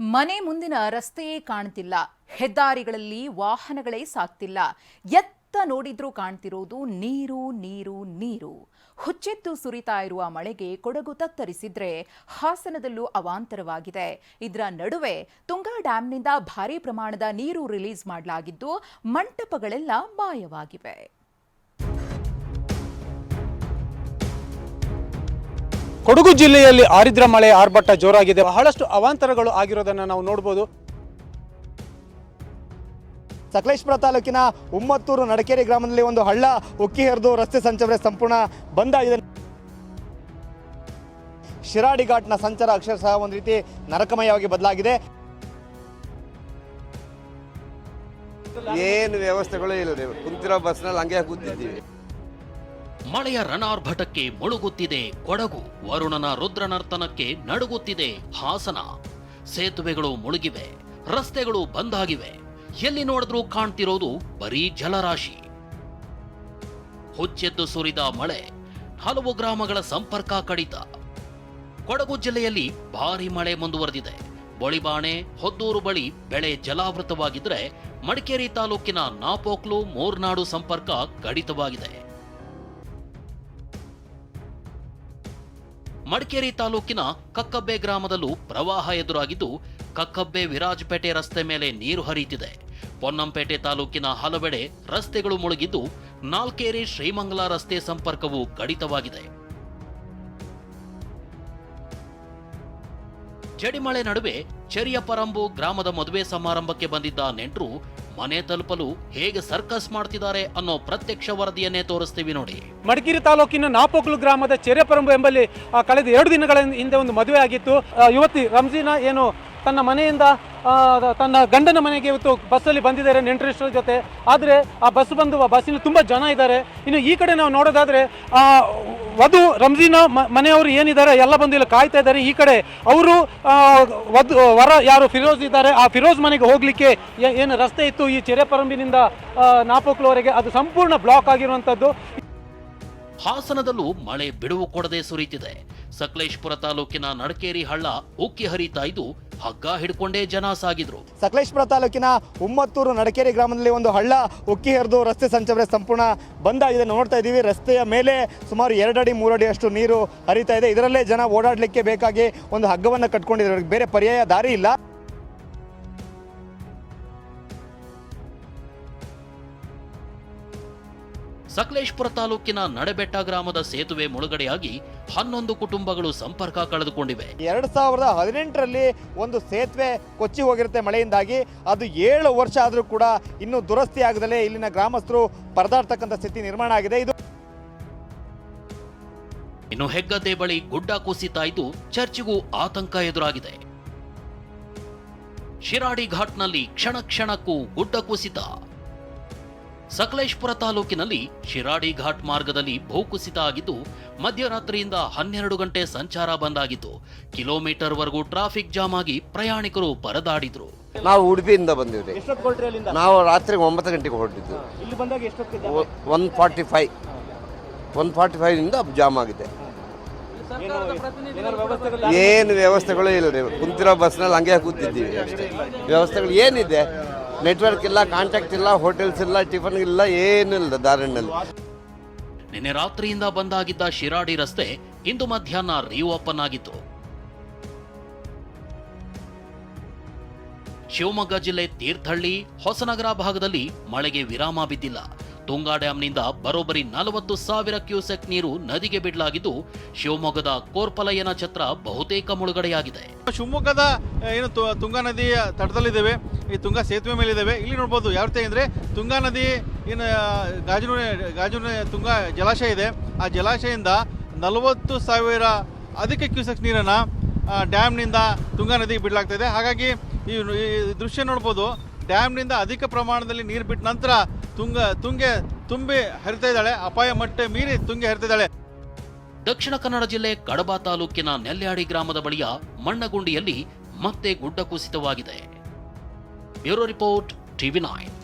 ಮನೆ ಮುಂದಿನ ರಸ್ತೆಯೇ ಕಾಣ್ತಿಲ್ಲ. ಹೆದ್ದಾರಿಗಳಲ್ಲಿ ವಾಹನಗಳೇ ಸಾಕ್ತಿಲ್ಲ. ಎತ್ತ ನೋಡಿದ್ರೂ ಕಾಣ್ತಿರೋದು ನೀರು ನೀರು ನೀರು. ಹುಚ್ಚೆತ್ತು ಸುರಿತಾ ಇರುವ ಮಳೆಗೆ ಕೊಡಗು ತತ್ತರಿಸಿದ್ರೆ ಹಾಸನದಲ್ಲೂ ಅವಾಂತರವಾಗಿದೆ. ಇದರ ನಡುವೆ ತುಂಗಾ ಡ್ಯಾಂನಿಂದ ಭಾರೀ ಪ್ರಮಾಣದ ನೀರು ರಿಲೀಸ್ ಮಾಡಲಾಗಿದ್ದು, ಮಂಟಪಗಳೆಲ್ಲ ಮಾಯವಾಗಿವೆ. ಕೊಡಗು ಜಿಲ್ಲೆಯಲ್ಲಿ ಆರಿದ್ರ ಮಳೆ ಆರ್ಭಟ ಜೋರಾಗಿದೆ. ಬಹಳಷ್ಟು ಅವಾಂತರಗಳು ಆಗಿರೋದನ್ನ ನಾವು ನೋಡ್ಬೋದು. ಸಕಲೇಶ್ಪುರ ತಾಲೂಕಿನ ಉಮ್ಮತ್ತೂರು ನಡಕೇರಿ ಗ್ರಾಮದಲ್ಲಿ ಒಂದು ಹಳ್ಳ ಉಕ್ಕಿ ಹರಿದು ರಸ್ತೆ ಸಂಚಾರ ಸಂಪೂರ್ಣ ಬಂದ್ ಆಗಿದೆ. ಶಿರಾಡಿ ಘಾಟ್ನ ಸಂಚಾರ ಅಕ್ಷರಶಃ ಒಂದು ರೀತಿ ನರಕಮಯವಾಗಿ ಬದಲಾಗಿದೆ. ಏನು ವ್ಯವಸ್ಥೆಗಳು ಇಲ್ಲ ಕುಂತಿರೋ ಬಸ್ನಲ್ಲಿ ಹಂಗೆ ಕೂತಿದ್ದೀವಿ. ಮಳೆಯ ರಣಾರ್ಭಟಕ್ಕೆ ಮುಳುಗುತ್ತಿದೆ ಕೊಡಗು. ವರುಣನ ರುದ್ರನರ್ತನಕ್ಕೆ ನಡುಗುತ್ತಿದೆ ಹಾಸನ. ಸೇತುವೆಗಳು ಮುಳುಗಿವೆ, ರಸ್ತೆಗಳು ಬಂದಾಗಿವೆ. ಎಲ್ಲಿ ನೋಡಿದ್ರೂ ಕಾಣ್ತಿರೋದು ಬರೀ ಜಲರಾಶಿ. ಹುಚ್ಚೆದ್ದು ಸುರಿದ ಮಳೆ, ಹಲವು ಗ್ರಾಮಗಳ ಸಂಪರ್ಕ ಕಡಿತ. ಕೊಡಗು ಜಿಲ್ಲೆಯಲ್ಲಿ ಭಾರಿ ಮಳೆ ಮುಂದುವರೆದಿದೆ. ಬೊಳಿಬಾಣೆ, ಹೊದ್ದೂರು ಬಳಿ ಬೆಳೆ ಜಲಾವೃತವಾಗಿದ್ರೆ ಮಡಿಕೇರಿ ತಾಲೂಕಿನ ನಾಪೋಕ್ಲು, ಮೂರ್ನಾಡು ಸಂಪರ್ಕ ಕಡಿತವಾಗಿದೆ. ಮಡಿಕೇರಿ ತಾಲೂಕಿನ ಕಕ್ಕಬ್ಬೆ ಗ್ರಾಮದಲ್ಲೂ ಪ್ರವಾಹ ಎದುರಾಗಿದ್ದು, ಕಕ್ಕಬ್ಬೆ ವಿರಾಜಪೇಟೆ ರಸ್ತೆ ಮೇಲೆ ನೀರು ಹರಿಯುತ್ತಿದೆ. ಪೊನ್ನಂಪೇಟೆ ತಾಲೂಕಿನ ಹಲವೆಡೆ ರಸ್ತೆಗಳು ಮುಳುಗಿದ್ದು, ನಾಲ್ಕೇರಿ ಶ್ರೀಮಂಗಲ ರಸ್ತೆ ಸಂಪರ್ಕವು ಕಡಿತವಾಗಿದೆ. ಜಡಿಮಳೆ ನಡುವೆ ಚೆರಿಯಪರಂಬು ಗ್ರಾಮದ ಮದುವೆ ಸಮಾರಂಭಕ್ಕೆ ಬಂದಿದ್ದ ನೆಂಟರು ಮನೆ ತಲುಪಲು ಹೇಗೆ ಸರ್ಕಸ್ ಮಾಡ್ತಿದ್ದಾರೆ ಅನ್ನೋ ಪ್ರತ್ಯಕ್ಷ ವರದಿಯನ್ನೇ ತೋರಿಸ್ತೀವಿ ನೋಡಿ. ಮಡಿಕೇರಿ ತಾಲೂಕಿನ ನಾಪೋಕ್ಲು ಗ್ರಾಮದ ಚೆರೆಪರಂಬು ಎಂಬಲ್ಲಿ ಕಳೆದ ಎರಡು ದಿನಗಳ ಹಿಂದೆ ಒಂದು ಮದುವೆ ಆಗಿತ್ತು. ಯುವತಿ ರಂಜೀನಾ ಏನು ತನ್ನ ಮನೆಯಿಂದ ತನ್ನ ಗಂಡನ ಮನೆಗೆ ಇವತ್ತು ಬಸ್ಸಲ್ಲಿ ಬಂದಿದ್ದಾರೆ ನೆಂಟರಿಷ್ಟರ ಜೊತೆ. ಆದರೆ ಆ ಬಸ್ ಬಂದು ಬಸ್ಸಿನ ತುಂಬ ಜನ ಇದ್ದಾರೆ. ಇನ್ನು ಈ ಕಡೆ ನಾವು ನೋಡೋದಾದರೆ ವಧು ರಂಜಿನ ಮನೆಯವರು ಏನಿದ್ದಾರೆ, ಎಲ್ಲ ಬಂದು ಇಲ್ಲಿ ಕಾಯ್ತಾ ಇದ್ದಾರೆ. ಈ ಕಡೆ ಅವರು ವಧು, ವರ ಯಾರು, ಫಿರೋಜ್ ಇದ್ದಾರೆ. ಆ ಫಿರೋಜ್ ಮನೆಗೆ ಹೋಗ್ಲಿಕ್ಕೆ ಏನು ರಸ್ತೆ ಇತ್ತು. ಈ ಚೆರೆಪರಂಬಿನಿಂದ ನಾಪೋಕ್ಲುವರೆಗೆ ಅದು ಸಂಪೂರ್ಣ ಬ್ಲಾಕ್ ಆಗಿರುವಂಥದ್ದು. ಹಾಸನದಲ್ಲೂ ಮಳೆ ಬಿಡುವು ಕೊಡದೆ ಸುರಿತಿದೆ. ಸಕಲೇಶ್ಪುರ ತಾಲೂಕಿನ ನಡಕೇರಿ ಹಳ್ಳ ಉಕ್ಕಿ ಹರಿತಾ ಇದ್ದು ಹಗ್ಗ ಹಿಡ್ಕೊಂಡೇ ಜನ ಸಾಗಿದ್ರು. ಸಕಲೇಶ್ಪುರ ತಾಲೂಕಿನ ಉಮ್ಮತ್ತೂರು ನಡಕೇರಿ ಗ್ರಾಮದಲ್ಲಿ ಒಂದು ಹಳ್ಳ ಉಕ್ಕಿ ಹರಿದು ರಸ್ತೆ ಸಂಚಾರ ಸಂಪೂರ್ಣ ಬಂದ್ ಆಗಿದೆ. ನೋಡ್ತಾ ಇದ್ದೀವಿ, ರಸ್ತೆಯ ಮೇಲೆ ಸುಮಾರು ಎರಡಡಿ ಮೂರಡಿ ಅಷ್ಟು ನೀರು ಹರಿತಾ ಇದೆ. ಇದರಲ್ಲೇ ಜನ ಓಡಾಡಲಿಕ್ಕೆ ಬೇಕಾಗಿ ಒಂದು ಹಗ್ಗವನ್ನು ಕಟ್ಕೊಂಡಿದ್ದಾರೆ. ಬೇರೆ ಪರ್ಯಾಯ ದಾರಿ ಇಲ್ಲ. ಸಕಲೇಶ್ಪುರ ತಾಲೂಕಿನ ನಡೆಬೆಟ್ಟ ಗ್ರಾಮದ ಸೇತುವೆ ಮುಳುಗಡೆಯಾಗಿ ಹನ್ನೊಂದು ಕುಟುಂಬಗಳು ಸಂಪರ್ಕ ಕಳೆದುಕೊಂಡಿವೆ. ಎರಡ್ ಸಾವಿರದ ಹದಿನೆಂಟರಲ್ಲಿ ಒಂದು ಸೇತುವೆ ಕೊಚ್ಚಿ ಹೋಗಿರುತ್ತೆ ಮಳೆಯಿಂದಾಗಿ. ಅದು ಏಳು ವರ್ಷ ಆದರೂ ಕೂಡ ಇನ್ನೂ ದುರಸ್ತಿ ಆಗದಲೇ ಇಲ್ಲಿನ ಗ್ರಾಮಸ್ಥರು ಪರದಾಡ್ತಕ್ಕಂಥ ಸ್ಥಿತಿ ನಿರ್ಮಾಣ ಆಗಿದೆ. ಇದು ಇನ್ನು ಹೆಗ್ಗದ್ದೆ ಬಳಿ ಗುಡ್ಡ ಕುಸಿತಾ ಇದ್ದು ಚರ್ಚಿಗೂ ಆತಂಕ ಎದುರಾಗಿದೆ. ಶಿರಾಡಿ ಘಾಟ್ನಲ್ಲಿ ಕ್ಷಣ ಕ್ಷಣಕ್ಕೂ ಗುಡ್ಡ ಕುಸಿತ. ಸಕಲೇಶ್ಪುರ ತಾಲೂಕಿನಲ್ಲಿ ಶಿರಾಡಿ ಘಾಟ್ ಮಾರ್ಗದಲ್ಲಿ ಭೂಕುಸಿತ ಆಗಿದ್ದು ಮಧ್ಯರಾತ್ರಿಯಿಂದ ಹನ್ನೆರಡು ಗಂಟೆ ಸಂಚಾರ ಬಂದಾಗಿತ್ತು. ಕಿಲೋಮೀಟರ್ ವರೆಗೂ ಟ್ರಾಫಿಕ್ ಜಾಮ್ ಆಗಿ ಪ್ರಯಾಣಿಕರು ಪರದಾಡಿದ್ರು. ನಾವು ಉಡುಪಿಯಿಂದ ಬಂದಿವ್ರಿ ನಾವು ರಾತ್ರಿ ಒಂಬತ್ತು ಗಂಟೆಗೆ ಹೊರಟಿದ್ದು. ಇಲ್ಲಿ ಬಂದಾಗ ಎಷ್ಟೊತ್ತಿದೆ one forty five. One forty ಫೈವ್ನಿಂದ jam ಆಗಿದೆ. ಏನು ವ್ಯವಸ್ಥೆಗಳು ಇಲ್ಲ ರೀ ಕುಂತಿರೋ ಬಸ್ನಲ್ಲಿ ಹಂಗೆ ಕೂತಿದ್ದೀವಿ ಅಷ್ಟೇ. ವ್ಯವಸ್ಥೆಗಳು ಏನಿದೆ? ನೆಟ್ವರ್ಕ್ ಇಲ್ಲ ಕಾಂಟ್ಯಾಕ್ಟ್ ಇಲ್ಲ ಹೋಟೆಲ್ಸ್ ಇಲ್ಲ ಟಿಫನ್ ಇಲ್ಲ ಏನಿಲ್ಲ ದಾರಿನಲ್ಲಿ. ನಿನ್ನೆ ರಾತ್ರಿಯಿಂದ ಬಂದಾಗಿದ್ದ ಶಿರಾಡಿ ರಸ್ತೆ ಇಂದು ಮಧ್ಯಾಹ್ನ ರೀಓಪನ್ ಆಗಿತ್ತು. ಶಿವಮೊಗ್ಗ ಜಿಲ್ಲೆ ತೀರ್ಥಹಳ್ಳಿ, ಹೊಸನಗರ ಭಾಗದಲ್ಲಿ ಮಳೆಗೆ ವಿರಾಮ ಬಿದ್ದಿಲ್ಲ. ತುಂಗಾ ಡ್ಯಾಂನಿಂದ ಬರೋಬ್ಬರಿ ನಲವತ್ತು ಸಾವಿರ ಕ್ಯೂಸೆಕ್ ನೀರು ನದಿಗೆ ಬಿಡಲಾಗಿದ್ದು, ಶಿವಮೊಗ್ಗದ ಕೋರ್ಪಲಯನ ಛತ್ರ ಬಹುತೇಕ ಮುಳುಗಡೆಯಾಗಿದೆ. ಶಿವಮೊಗ್ಗದ ಏನು ತುಂಗಾ ನದಿಯ ತಟದಲ್ಲಿದ್ದೇವೆ. ಈ ತುಂಗಾ ಸೇತುವೆ ಮೇಲಿದ್ದೇವೆ. ಇಲ್ಲಿ ನೋಡ್ಬೋದು ಯಾವ ರೀತಿ ಅಂದರೆ ತುಂಗಾ ನದಿ, ಏನು ಗಾಜಿನ ಗಾಜನೂರ ತುಂಗಾ ಜಲಾಶಯ ಇದೆ. ಆ ಜಲಾಶಯದಿಂದ ನಲವತ್ತು ಸಾವಿರ ಅಧಿಕ ಕ್ಯೂಸೆಕ್ ನೀರನ್ನು ಡ್ಯಾಮ್ನಿಂದ ತುಂಗಾ ನದಿಗೆ ಬಿಡಲಾಗ್ತಾ ಇದೆ. ಹಾಗಾಗಿ ಈ ಈ ದೃಶ್ಯ ನೋಡ್ಬೋದು, ಡ್ಯಾಮ್ನಿಂದ ಅಧಿಕ ಪ್ರಮಾಣದಲ್ಲಿ ನೀರು ಬಿಟ್ಟ ನಂತರ ತುಂಗ, ತುಂಗೆ ತುಂಬಿ ಹರಿತಾ ಇದ್ದಾಳೆ. ಅಪಾಯ ಮಟ್ಟ ಮೀರಿ ತುಂಗೆ ಹರಿತಾ ಇದ್ದಾಳೆ. ದಕ್ಷಿಣ ಕನ್ನಡ ಜಿಲ್ಲೆ ಕಡಬ ತಾಲೂಕಿನ ನೆಲ್ಯಾಡಿ ಗ್ರಾಮದ ಬಳಿಯ ಮಣ್ಣಗುಂಡಿಯಲ್ಲಿ ಮತ್ತೆ ಗುಡ್ಡ ಕುಸಿತವಾಗಿದೆ. Bureau report TV nine.